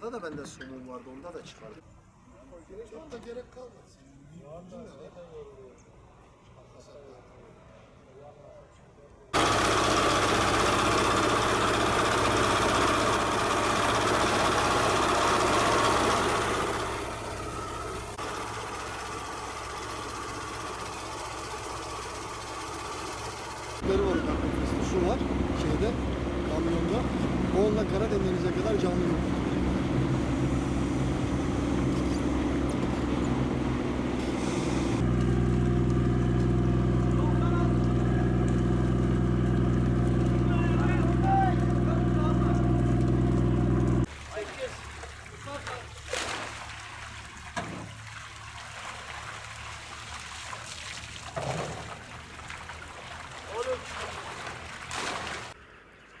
de somon vardı onda da çıkardık. Çok da gerek kamyonda. Su var şeyde kamyonda. Onunla Karadeniz'e kadar canlı yok.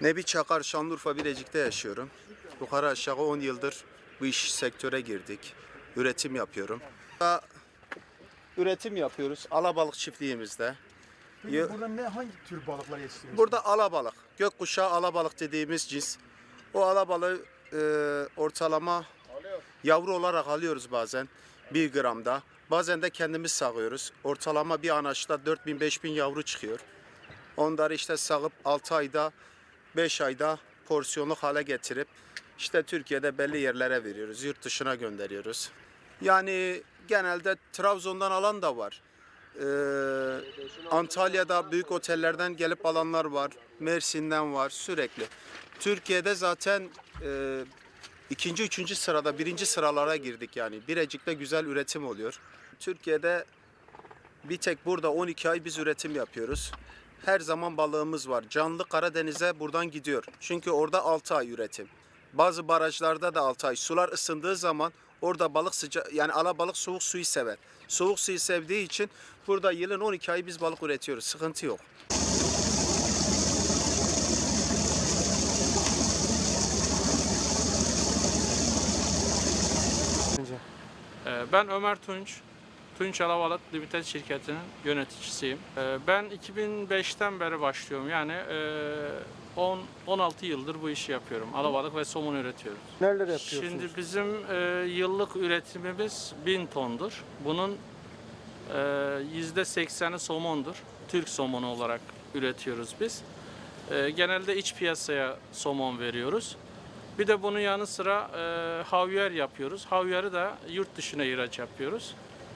Nebi Çakar Şanlıurfa Birecik'te yaşıyorum. Yukarı aşağı 10 yıldır bu iş sektöre girdik. Üretim yapıyorum. Burada Üretim yapıyoruz alabalık çiftliğimizde. Peki burada ne hangi tür balıklar yetiştiriyorsunuz? Burada alabalık, gökkuşağı alabalık dediğimiz cins. O alabalığı e, ortalama yavru olarak alıyoruz bazen 1 gramda. Bazen de kendimiz sağıyoruz. Ortalama bir anaçta 4000-5000 yavru çıkıyor. Onları işte sağıp 6 ayda 5 ayda porsiyonluk hale getirip işte Türkiye'de belli yerlere veriyoruz. Yurt dışına gönderiyoruz. Yani genelde Trabzon'dan alan da var. Ee, Antalya'da büyük otellerden gelip alanlar var. Mersin'den var sürekli. Türkiye'de zaten e, ikinci, üçüncü sırada, birinci sıralara girdik yani. Birecik'te güzel üretim oluyor. Türkiye'de bir tek burada 12 ay biz üretim yapıyoruz. Her zaman balığımız var. Canlı Karadeniz'e buradan gidiyor. Çünkü orada 6 ay üretim. Bazı barajlarda da 6 ay. Sular ısındığı zaman orada balık sıcak yani alabalık soğuk suyu sever. Soğuk suyu sevdiği için burada yılın 12 ayı biz balık üretiyoruz. Sıkıntı yok. Ee, Ben Ömer Tunç, Tunç Alabalık Limited şirketinin yöneticisiyim. Ee, Ben 2005'ten beri başlıyorum. Yani e, 10 16 yıldır bu işi yapıyorum. Alabalık ve somun üretiyoruz. Neler yapıyorsunuz? Şimdi bizim e, yıllık üretimimiz 1000 tondur. Bunun e, %80'i somondur. Türk somonu olarak üretiyoruz biz. E, genelde iç piyasaya somon veriyoruz. Bir de bunun yanı sıra e, havyar yapıyoruz. Havyarı da yurt dışına ihraç yapıyoruz.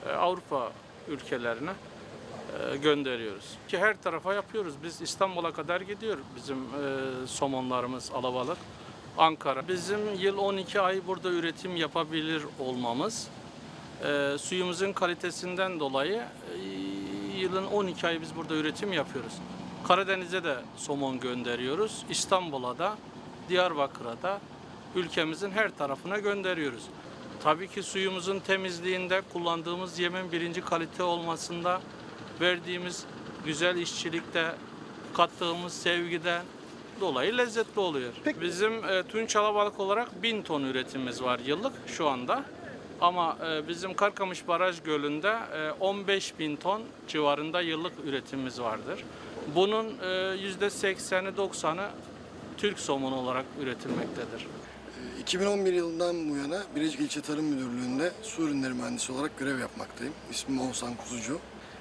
E, Avrupa ülkelerine e, gönderiyoruz. Ki her tarafa yapıyoruz. Biz İstanbul'a kadar gidiyor bizim e, somonlarımız, alabalık. Ankara. Bizim yıl 12 ay burada üretim yapabilir olmamız suyumuzun kalitesinden dolayı yılın 12 ayı biz burada üretim yapıyoruz. Karadeniz'e de somon gönderiyoruz. İstanbul'a da, Diyarbakır'a da ülkemizin her tarafına gönderiyoruz. Tabii ki suyumuzun temizliğinde, kullandığımız yemin birinci kalite olmasında, verdiğimiz güzel işçilikte, kattığımız sevgiden dolayı lezzetli oluyor. Peki- Bizim e, Tunç Alabalık olarak 1000 ton üretimimiz var yıllık şu anda. Ama e, bizim Karkamış Baraj Gölü'nde e, 15 bin ton civarında yıllık üretimimiz vardır. Bunun e, %80'i 90'ı Türk somonu olarak üretilmektedir. 2011 yılından bu yana Birecik İlçe Tarım Müdürlüğü'nde su ürünleri mühendisi olarak görev yapmaktayım. İsmim Oğuzhan Kuzucu.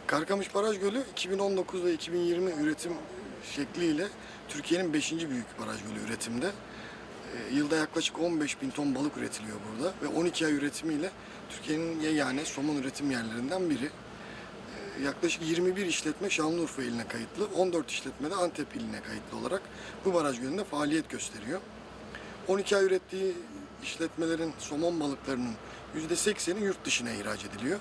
Karkamış Baraj Gölü 2019 ve 2020 üretim şekliyle Türkiye'nin 5. büyük baraj gölü üretimde. Ee, Yılda yaklaşık 15 bin ton balık üretiliyor burada ve 12 ay üretimiyle Türkiye'nin yegane somon üretim yerlerinden biri. Ee, Yaklaşık 21 işletme Şanlıurfa iline kayıtlı, 14 işletme de Antep iline kayıtlı olarak bu baraj gölünde faaliyet gösteriyor. 12 ay ürettiği işletmelerin somon balıklarının %80'i yurt dışına ihraç ediliyor.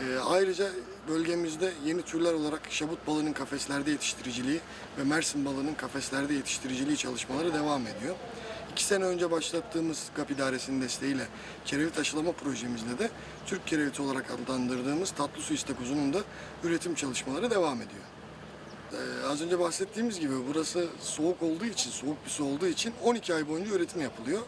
Ee, ayrıca bölgemizde yeni türler olarak şabut balığının kafeslerde yetiştiriciliği ve mersin balığının kafeslerde yetiştiriciliği çalışmaları devam ediyor. İki sene önce başlattığımız GAP İdaresi'nin desteğiyle kerevit aşılama projemizde de Türk kereviti olarak adlandırdığımız tatlı su istakozunun da üretim çalışmaları devam ediyor. Ee, az önce bahsettiğimiz gibi burası soğuk olduğu için, soğuk bir su olduğu için 12 ay boyunca üretim yapılıyor.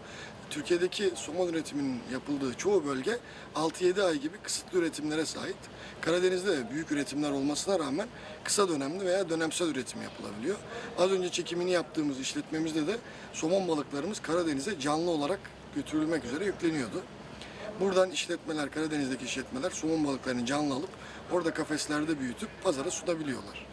Türkiye'deki somon üretiminin yapıldığı çoğu bölge 6-7 ay gibi kısıtlı üretimlere sahip. Karadeniz'de de büyük üretimler olmasına rağmen kısa dönemli veya dönemsel üretim yapılabiliyor. Az önce çekimini yaptığımız işletmemizde de somon balıklarımız Karadeniz'e canlı olarak götürülmek üzere yükleniyordu. Buradan işletmeler, Karadeniz'deki işletmeler somon balıklarını canlı alıp orada kafeslerde büyütüp pazara sunabiliyorlar.